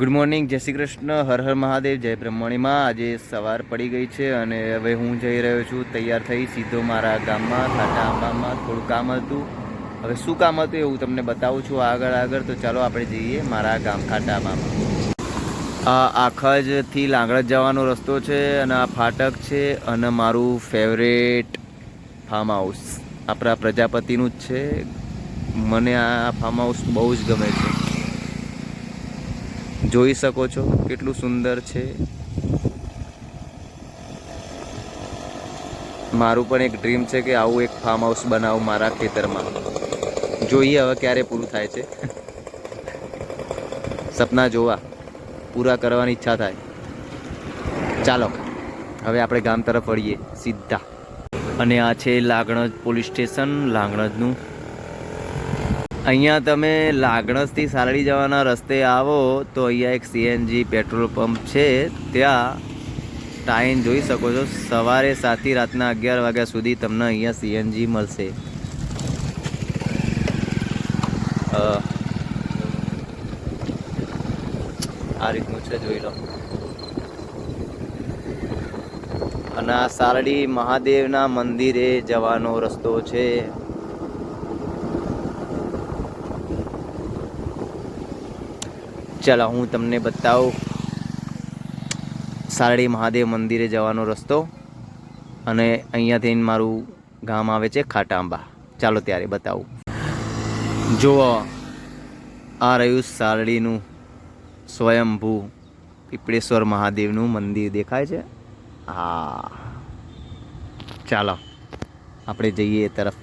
Good morning જય શ્રી કૃષ્ણ, હર હર મહાદેવ, જય બ્રહ્મણીમાં. આજે સવાર પડી ગઈ છે અને હવે હું જઈ રહ્યો છું તૈયાર થઈ સીધો મારા ગામમાં, ખાટા આંબામાં. થોડું કામ હતું. હવે શું કામ હતું એવું તમને બતાવું છું આગળ આગળ. તો ચાલો આપણે જઈએ મારા ગામ ખાટા આંબામાં. આ આખજથી લાંગડજ જવાનો રસ્તો છે અને આ ફાટક છે અને મારું ફેવરેટ ફાર્મ હાઉસ આપણા પ્રજાપતિનું જ છે. મને આ ફાર્મ હાઉસ બહુ જ ગમે છે. જોઈ શકો છો કેટલું સુંદર છે. મારું પણ એક ડ્રીમ છે કે આવું એક ફાર્મ હાઉસ બનાવું મારા ખેતરમાં. જોઈએ હવે ક્યારે પૂરું થાય છે. સપના જોવા, પૂરા કરવાની ઈચ્છા થાય. ચાલો, હવે આપણે ગામ તરફ વળીએ સીધા. અને આ છે લાગણજ પોલીસ સ્ટેશન, લાગણજનું અહીંયા તમે લાગણસથી સારડી જવાના રસ્તે આવો તો અહીંયા એક સીએનજી પેટ્રોલ પંપ છે. ત્યાં ટાઈમ જોઈ શકો છો. સવારે સાતથી રાતના અગિયાર વાગ્યા સુધી તમને અહીંયા સીએનજી મળશે. આ રીતનું છે જોઈ લો. અને આ સારડી મહાદેવના મંદિરે જવાનો રસ્તો છે. ચાલો હું તમને બતાવું. સારડી મહાદેવ મંદિરે જવાનો રસ્તો. અને અહીંયાથી મારું ગામ આવે છે ખાટાંબા. ચાલો ત્યારે બતાવું. જુઓ, આ રહ્યું સારડીનું સ્વયંભૂ પીપળેશ્વર મહાદેવનું મંદિર દેખાય છે. હા. ચાલો, આપણે જઈએ તરફ.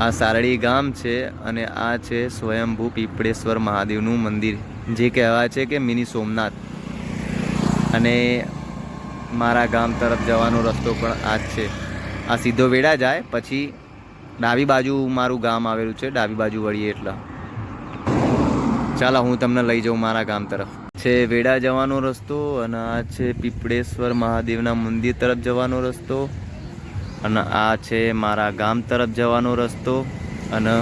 આ સારડી ગામ છે અને આ છે સ્વયંભૂ પીપળેશ્વર મહાદેવનું મંદિર, જે કહેવાય છે કે મિની સોમનાથ. અને મારા ગામ તરફ જવાનો રસ્તો પણ આ જ છે. આ સીધો વેડા જાય, પછી ડાબી બાજુ મારું ગામ આવેલું છે, ડાબી બાજુ વળીએ એટલે. ચાલો, હું તમને લઈ જાઉં મારા ગામ તરફ. છે વેડા જવાનો રસ્તો અને આ છે પીપળેશ્વર મહાદેવના મંદિર તરફ જવાનો રસ્તો. અને આ છે મારા ગામ તરફ જવાનો રસ્તો અને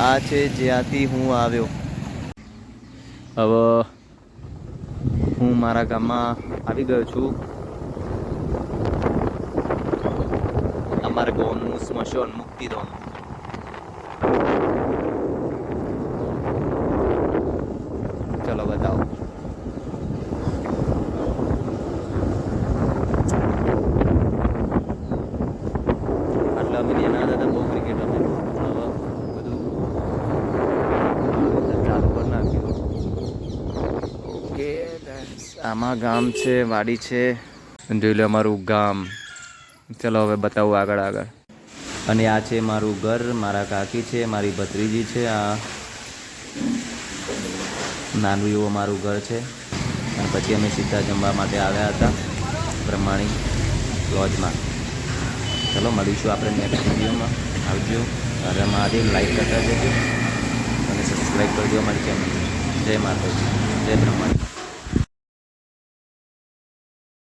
આ છે જ્યાંથી હું આવ્યો. હવે હું મારા ગામમાં આવી ગયો છું. અમારા ગામનું સ્મશાન મુક્તિધામ. ચલો બતાવો. અમે નાના હતા બહુ ક્રિકેટ અમે હવે બધું ચાલુ કરી નાખ્યું ઓકે આમાં ગામ છે વાડી છે જોઈ લો અમારું ગામ ચલો હવે બતાવું આગળ આગળ અને આ છે મારું ઘર મારા કાકી છે મારી ભત્રીજી છે આ નાનું એવું મારું ઘર છે. અને પછી અમે સીધા જમવા માટે આવ્યા હતા પ્રમાણિક લોજમાં. ચલો, મળીશું આપણે નેક્સ્ટ વિડીયોમાં. આવજો. અરે મહાદેવ લાઈક કરતા જજો. અને સબસ્ક્રાઈબ કરજો અમારી ચેનલ જય માતાજી. જય બ્રહ્માણી